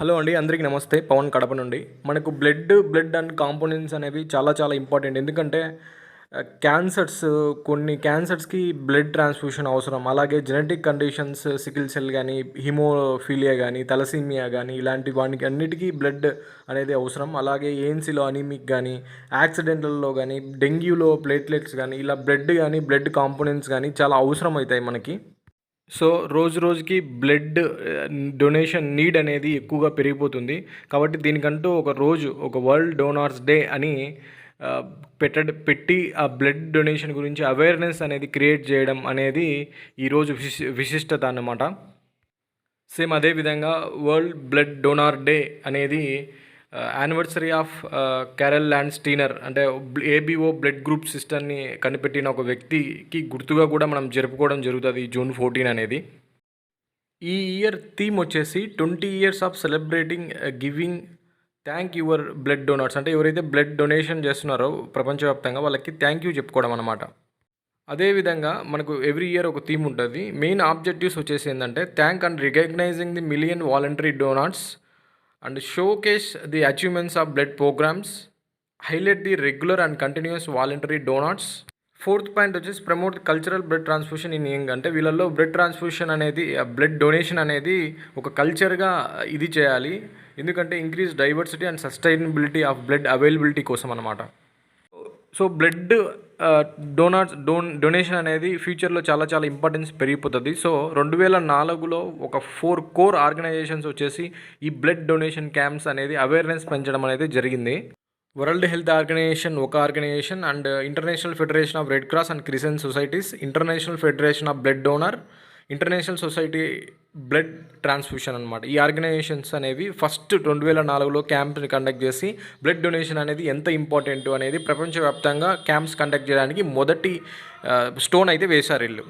Hello అండి అందరికీ నమస్తే. పవన్ కడప నుండి. మనకు బ్లడ్ బ్లడ్ అండ్ కాంపోనెంట్స్ అనేవి చాలా చాలా ఇంపార్టెంట్. ఎందుకంటే క్యాన్సర్స్ కొన్ని క్యాన్సర్స్కి బ్లడ్ ట్రాన్స్ఫ్యూషన్ అవసరం. అలాగే జెనెటిక్ కండిషన్స్ సికిల్ సెల్ కానీ హిమోఫీలియా కానీ తలసీమియా కానీ ఇలాంటి వానికి అన్నిటికీ బ్లడ్ అనేది అవసరం. అలాగే ఏఎన్సీలో అనీమిక్ కానీ యాక్సిడెంటల్లో కానీ డెంగ్యూలో ప్లేట్లెట్స్ కానీ ఇలా బ్లడ్ కానీ బ్లడ్ కాంపోనెంట్స్ కానీ చాలా అవసరం అవుతాయి మనకి. సో రోజు రోజుకి బ్లడ్ డొనేషన్ నీడ్ అనేది ఎక్కువగా పెరిగిపోతుంది. కాబట్టి దీనికంటూ ఒక రోజు ఒక వరల్డ్ డోనార్స్ డే అని ఆ, పెట్ట పెట్టి ఆ బ్లడ్ డొనేషన్ గురించి అవేర్నెస్ అనేది క్రియేట్ చేయడం అనేది ఈరోజు విశి విశిష్టత అన్నమాట. సేమ్ అదేవిధంగా వరల్డ్ బ్లడ్ డోనార్ డే అనేది anniversary of Karl Landsteiner అంటే ఏబిఓ బ్లడ్ గ్రూప్ సిస్టర్ని కనిపెట్టిన ఒక వ్యక్తికి గుర్తుగా కూడా మనం జరుపుకోవడం జరుగుతుంది జూన్ ఫోర్టీన్ అనేది. ఈ ఇయర్ థీమ్ వచ్చేసి twenty years of celebrating giving thank your blood donors అంటే ఎవరైతే బ్లడ్ డొనేషన్ చేస్తున్నారో ప్రపంచవ్యాప్తంగా వాళ్ళకి థ్యాంక్ యూ చెప్పుకోవడం అనమాట అదేవిధంగా మనకు ఎవ్రీ ఇయర్ ఒక థీమ్ ఉంటుంది. మెయిన్ ఆబ్జెక్టివ్స్ వచ్చేసి ఏంటంటే thank and recognising the million voluntary donors and showcase the achievements of blood programmes highlight the regular and continuous voluntary donors. Fourth point వచ్చేసి promote cultural blood transfusion in young. అంటే వీళ్ళల్లో blood transfusion అనేది blood donation అనేది ఒక కల్చర్గా ఇది చేయాలి. ఎందుకంటే increase diversity and sustainability of blood availability కోసం అనమాట సో బ్లడ్ డోనార్స్ డోన్ డొనేషన్ అనేది ఫ్యూచర్లో చాలా చాలా ఇంపార్టెన్స్ పెరిగిపోతుంది. సో రెండు వేల నాలుగులో ఒక ఫోర్ కోర్ ఆర్గనైజేషన్స్ వచ్చేసి ఈ బ్లడ్ డొనేషన్ క్యాంప్స్ అనేది అవేర్నెస్ పెంచడం అనేది జరిగింది. వరల్డ్ హెల్త్ ఆర్గనైజేషన్ ఒక organisation and international federation of red cross and crescent societies international federation of blood donor international society blood transfusion అనమాట ఈ ఆర్గనైజేషన్స్ అనేవి ఫస్ట్ రెండు వేల నాలుగులో క్యాంప్ని కండక్ట్ చేసి బ్లడ్ డొనేషన్ అనేది ఎంత ఇంపార్టెంట్ అనేది ప్రపంచవ్యాప్తంగా క్యాంప్స్ కండక్ట్ చేయడానికి మొదటి స్టోన్ అయితే వేశారు వీళ్ళు.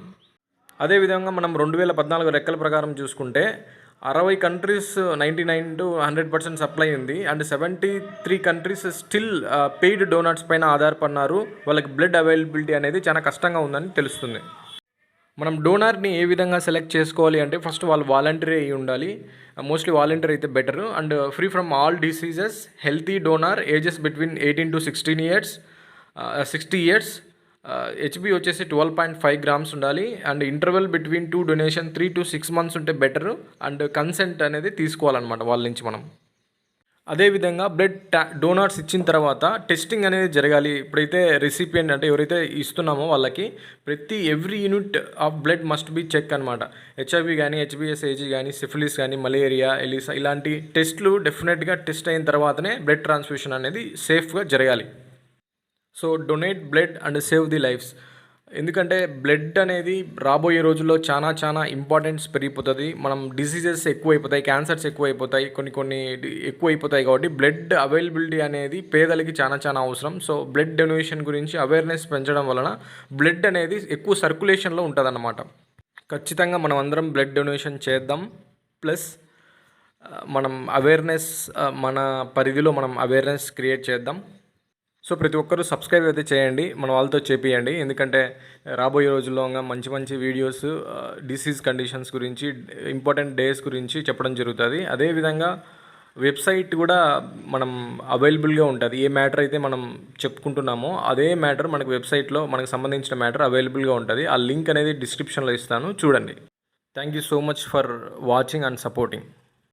అదేవిధంగా మనం రెండు వేల పద్నాలుగు లెక్కల ప్రకారం చూసుకుంటే అరవై countries ninety nine to hundred percent supply ఉంది. And seventy three countries still paid donors పైన ఆధారపడినారు. వాళ్ళకి బ్లడ్ అవైలబిలిటీ అనేది చాలా కష్టంగా ఉందని తెలుస్తుంది. మనం డోనార్ని ఏ విధంగా సెలెక్ట్ చేసుకోవాలి అంటే ఫస్ట్ వాళ్ళు వాలంటరీ అయి ఉండాలి. మోస్ట్లీ వాలంటరీ అయితే better and free from all diseases healthy donor ages between eighteen to sixteen years sixty years HB వచ్చేసి ట్వెల్వ్ పాయింట్ ఫైవ్ గ్రామ్స్ ఉండాలి. And interval between two donation three to six months ఉంటే better and consent అనేది తీసుకోవాలన్నమాట వాళ్ళ నుంచి మనం. అదేవిధంగా blood టా డోనార్స్ ఇచ్చిన తర్వాత టెస్టింగ్ అనేది జరగాలి. ఇప్పుడైతే రెసిపియంట్ అంటే ఎవరైతే ఇస్తున్నామో వాళ్ళకి ప్రతి every unit of blood must be check అనమాట హెచ్ఐవి కానీ హెచ్బిఎస్ఏజీ కానీ సిఫిలిస్ కానీ మలేరియా ఎలిసా ఇలాంటి టెస్ట్లు డెఫినెట్గా టెస్ట్ అయిన తర్వాతనే బ్లడ్ ట్రాన్స్ఫ్యూషన్ అనేది సేఫ్గా జరగాలి. So donate blood and save the lives ఎందుకంటే బ్లడ్ అనేది రాబోయే రోజుల్లో చాలా చాలా ఇంపార్టెన్స్ పెరిగిపోతుంది. మనం డిసీజెస్ ఎక్కువైపోతాయి క్యాన్సర్స్ ఎక్కువైపోతాయి కొన్ని కొన్ని ఎక్కువైపోతాయి కాబట్టి బ్లడ్ అవైలబిలిటీ అనేది పేదలకి చాలా చాలా అవసరం. సో బ్లడ్ డొనేషన్ గురించి అవేర్నెస్ పెంచడం వలన బ్లడ్ అనేది ఎక్కువ సర్క్యులేషన్లో ఉంటుందన్నమాట. ఖచ్చితంగా మనం అందరం బ్లడ్ డొనేషన్ చేద్దాం. ప్లస్ మనం అవేర్నెస్ మన పరిధిలో మనం అవేర్నెస్ క్రియేట్ చేద్దాం. సో ప్రతి ఒక్కరూ సబ్స్క్రైబ్ అయితే చేయండి మన వాళ్ళతో చేపియండి. ఎందుకంటే రాబోయే రోజుల్లో మంచి మంచి వీడియోస్ డిసీజ్ కండిషన్స్ గురించి ఇంపార్టెంట్ డేస్ గురించి చెప్పడం జరుగుతుంది. అదేవిధంగా వెబ్సైట్ కూడా మనం అవైలబుల్గా ఉంటుంది. ఏ మ్యాటర్ అయితే మనం చెప్పుకుంటున్నామో అదే మ్యాటర్ మనకు వెబ్సైట్లో మనకు సంబంధించిన మ్యాటర్ అవైలబుల్గా ఉంటుంది. ఆ లింక్ అనేది డిస్క్రిప్షన్లో ఇస్తాను. చూడండి. Thank you so much for watching and supporting